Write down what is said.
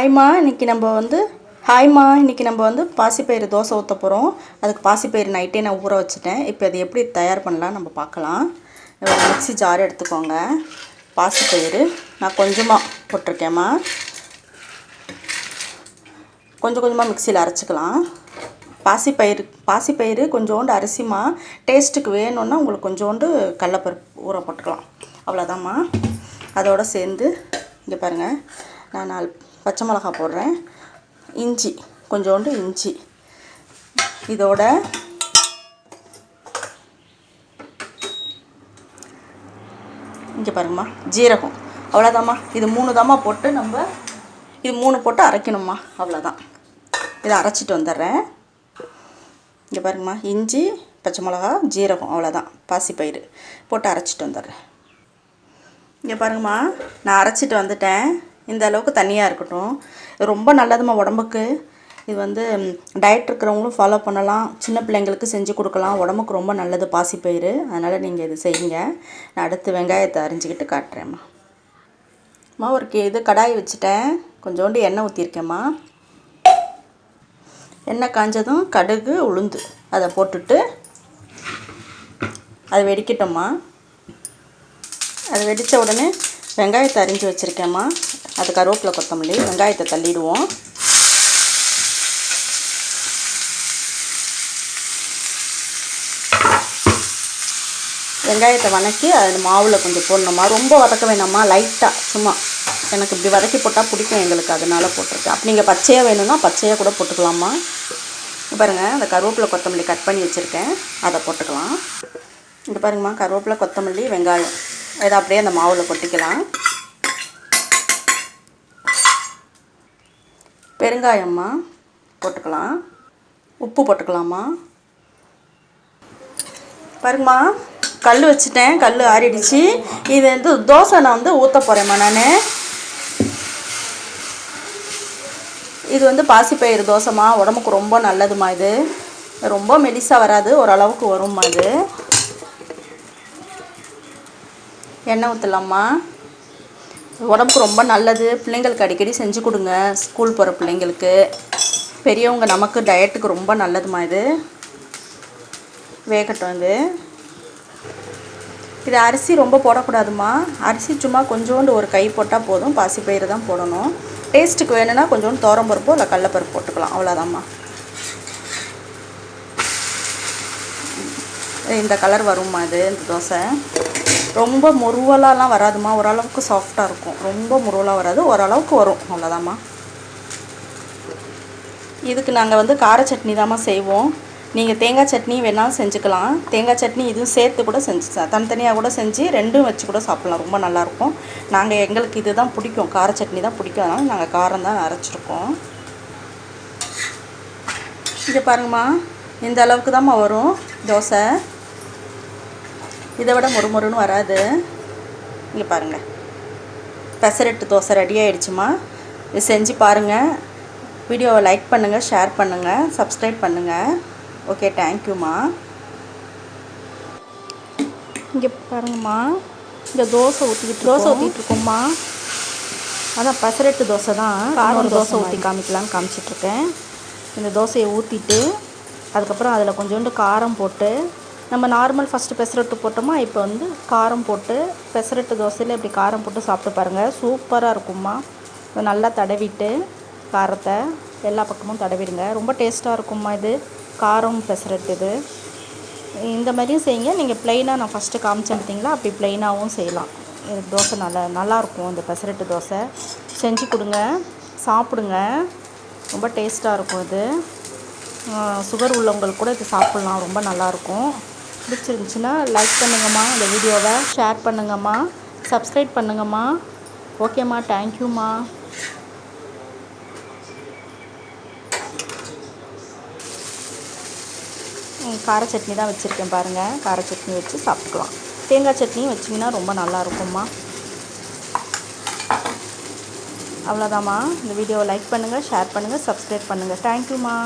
ஹாய்மா இன்றைக்கி நம்ம வந்து ஹாய்மா இன்றைக்கி நம்ம வந்து பாசிப்பயிறு தோசை ஊற்ற போகிறோம் அதுக்கு பாசிப்பயிறு நைட்டே நான் ஊற வச்சுட்டேன். இப்போ அது எப்படி தயார் பண்ணலாம் நம்ம பார்க்கலாம். மிக்சி மிக்ஸி ஜார் எடுத்துக்கோங்க. பாசிப்பயிறு நான் கொஞ்சமாக போட்டிருக்கேம்மா. கொஞ்சம் கொஞ்சமாக மிக்சியில் அரைச்சிக்கலாம். பாசிப்பயிறு பாசிப்பயிறு கொஞ்சோண்டு அரிசிமா டேஸ்ட்டுக்கு வேணும்னா உங்களுக்கு கொஞ்சோண்டு கடலப்பருப்பு ஊற போட்டுக்கலாம். அவ்வளோதாம்மா அதோடு சேர்ந்து இங்கே பாருங்கள் நான் நாலு பச்சை மிளகா போடுறேன். இஞ்சி கொஞ்சோண்டு இஞ்சி. இதோட இங்கே பாருங்கம்மா ஜீரகம். அவ்வளோதாம்மா இது மூணு தாம்மா போட்டு நம்ம இது மூணு போட்டு அரைக்கணும்மா. அவ்வளோதான் இதை அரைச்சிட்டு வந்துடுறேன். இங்கே பாருங்கம்மா இஞ்சி பச்சை மிளகா ஜீரகம். அவ்வளோதான் பாசிப்பயிறு போட்டு அரைச்சிட்டு வந்துடுறேன். இங்கே பாருங்கம்மா நான் அரைச்சிட்டு வந்துட்டேன். இந்த அளவுக்கு தண்ணியாக இருக்கட்டும். ரொம்ப நல்லதும்மா உடம்புக்கு. இது வந்து டயட் இருக்கிறவங்களும் ஃபாலோ பண்ணலாம். சின்ன பிள்ளைங்களுக்கு செஞ்சு கொடுக்கலாம். உடம்புக்கு ரொம்ப நல்லது பாசிப்பயிறு அதனால் நீங்கள் இது செய்யுங்க. நான் அடுத்து வெங்காயத்தை அரிஞ்சிக்கிட்டு காட்டுறேம்மா. அம்மா ஒரு கே இது கடாய் வச்சுட்டேன். கொஞ்சோண்டு எண்ணெய் ஊற்றிருக்கேம்மா எண்ணெய் காஞ்சதும் கடுகு உளுந்து. அதை போட்டுட்டு அது வெடிக்கட்டும்மா. அது வெடித்த உடனே வெங்காயத்தை அரிஞ்சு வச்சுருக்கேம்மா. அது கருவேப்பிலை கொத்தமல்லி வெங்காயத்தை தள்ளிடுவோம். வெங்காயத்தை வதக்கி அது மாவில் கொஞ்சம் போடணுமா ரொம்ப வதக்க வேணாமா லைட்டாக சும்மா. எனக்கு இப்படி வதக்கி போட்டால் பிடிக்கும் எங்களுக்கு அதனால் போட்டிருக்கேன். அப்போ நீங்கள் பச்சையாக வேணும்னா பச்சையாக கூட போட்டுக்கலாமா பாருங்கள் அந்த கருவேப்பிலை கொத்தமல்லி கட் பண்ணி வச்சுருக்கேன். அதை போட்டுக்கலாம். இது பாருங்கம்மா கருவேப்பிலை கொத்தமல்லி வெங்காயம். இதை அப்படியே அந்த மாவில் கொட்டிக்கலாம். பெருங்காயம்மா போட்டுக்கலாம். உப்பு போட்டுக்கலாமா? பாருங்கம்மா கல் வச்சுட்டேன். கல் ஆறிடுச்சு. இது வந்து தோசை நான் வந்து ஊற்ற போகிறேம்மா நான். இது வந்து பாசிப்பயிறு தோசைம்மா. உடம்புக்கு ரொம்ப நல்லதுமா இது. ரொம்ப மெலிசாக வராது. ஓரளவுக்கு வரும்மா இது. எண்ணெய் ஊற்றலாமா உடம்புக்கு ரொம்ப நல்லது. பிள்ளைங்களுக்கு அடிக்கடி செஞ்சு கொடுங்க. ஸ்கூல் போகிற பிள்ளைங்களுக்கு. பெரியவங்க நமக்கு டயட்டுக்கு ரொம்ப நல்லதுமா இது? வேகட்டும் இது. இது அரிசி ரொம்ப போடக்கூடாதுமா? அரிசி சும்மா கொஞ்சோண்டு ஒரு கை போட்டால் போதும். பாசிப்பயிறு தான் போடணும். டேஸ்ட்டுக்கு வேணும்னா கொஞ்சோண்டு தோரம்பருப்போ இல்லை கடலப்பருப்பு போட்டுக்கலாம். அவ்வளோதாம்மா இந்த கலர் வரும்மா இது இந்த தோசை. ரொம்ப முருவலாலாம் வராதுமா ஓரளவுக்கு சாஃப்டாக இருக்கும். ரொம்ப முருவலாக வராது. ஓரளவுக்கு வரும். அவ்வளோதாம்மா இதுக்கு நாங்கள் வந்து கார சட்னி தாம்மா செய்வோம். நீங்கள் தேங்காய் சட்னி வேணாலும் செஞ்சுக்கலாம். தேங்காய் சட்னி இதுவும் சேர்த்து கூட செஞ்சு தனித்தனியாக கூட செஞ்சு ரெண்டும் வச்சு கூட சாப்பிட்லாம். ரொம்ப நல்லாயிருக்கும். நாங்கள் எங்களுக்கு இது தான் பிடிக்கும். கார சட்னி தான் பிடிக்கும். அதனால் நாங்கள் காரம் தான் அரைச்சிருக்கோம். இங்கே பாருங்கம்மா. இந்த அளவுக்கு தாம்மா வரும். தோசை. இதை விட மொறுமொறுன்னு வராது. இங்கே பாருங்கள் பெசரட்டு தோசை ரெடி ஆகிடுச்சுமா இது செஞ்சு பாருங்கள் வீடியோவை லைக் பண்ணுங்கள் ஷேர் பண்ணுங்கள் சப்ஸ்கிரைப் பண்ணுங்கள் ஓகே தேங்க்யூம்மா இங்கே பாருங்கம்மா. இங்கே தோசை ஊற்றிக்கிட்டு தோசை ஊற்றிட்டு இருக்கோம்மா. அதான் பசரட்டு தோசை தான். காரம் தோசை ஊற்றி காமிக்கலான்னு காமிச்சிட்ருக்கேன் இந்த தோசையை ஊற்றிட்டு அதுக்கப்புறம் அதில் கொஞ்சோண்டு காரம் போட்டு நம்ம நார்மல் ஃபஸ்ட்டு பெசரட்டு போட்டோமா இப்போ வந்து காரம் போட்டு பெசரட்டு தோசையில் இப்படி காரம் போட்டு சாப்பிட்டு பாருங்கள் சூப்பராக இருக்கும்மா. நல்லா தடவிட்டு காரத்தை எல்லா பக்கமும் தடவிடுங்க. ரொம்ப டேஸ்ட்டாக இருக்கும்மா இது. காரம் பெசரட்டு இது. இந்த மாதிரியும் செய்யுங்க. நீங்கள் ப்ளைனாக நான் ஃபஸ்ட்டு காமிச்சேன் பார்த்தீங்களா? அப்படி ப்ளைனாகவும் செய்யலாம். இது தோசை நல்லா நல்லாயிருக்கும் இந்த பெசரட்டு தோசை. செஞ்சு கொடுங்க. சாப்பிடுங்க. ரொம்ப டேஸ்ட்டாக இருக்கும் இது. சுகர் உள்ளவங்களுக்கு கூட இது சாப்பிட்லாம். ரொம்ப நல்லாயிருக்கும் பிடிச்சிருந்துச்சின்னா லைக் பண்ணுங்கம்மா இந்த வீடியோவை ஷேர் பண்ணுங்கம்மா சப்ஸ்கிரைப் பண்ணுங்கம்மா. ஓகேம்மா தேங்க்யூம்மா கார சட்னி தான் வச்சுருக்கேன் பாருங்கள் கார சட்னி வச்சு சாப்பிட்டுக்கலாம். தேங்காய் சட்னியும் வச்சிங்கன்னா ரொம்ப நல்லா இருக்கும்மா. அவ்வளோதாம்மா இந்த வீடியோவை லைக் பண்ணுங்கள் ஷேர் பண்ணுங்கள் சப்ஸ்கிரைப் பண்ணுங்கள் தேங்க்யூம்மா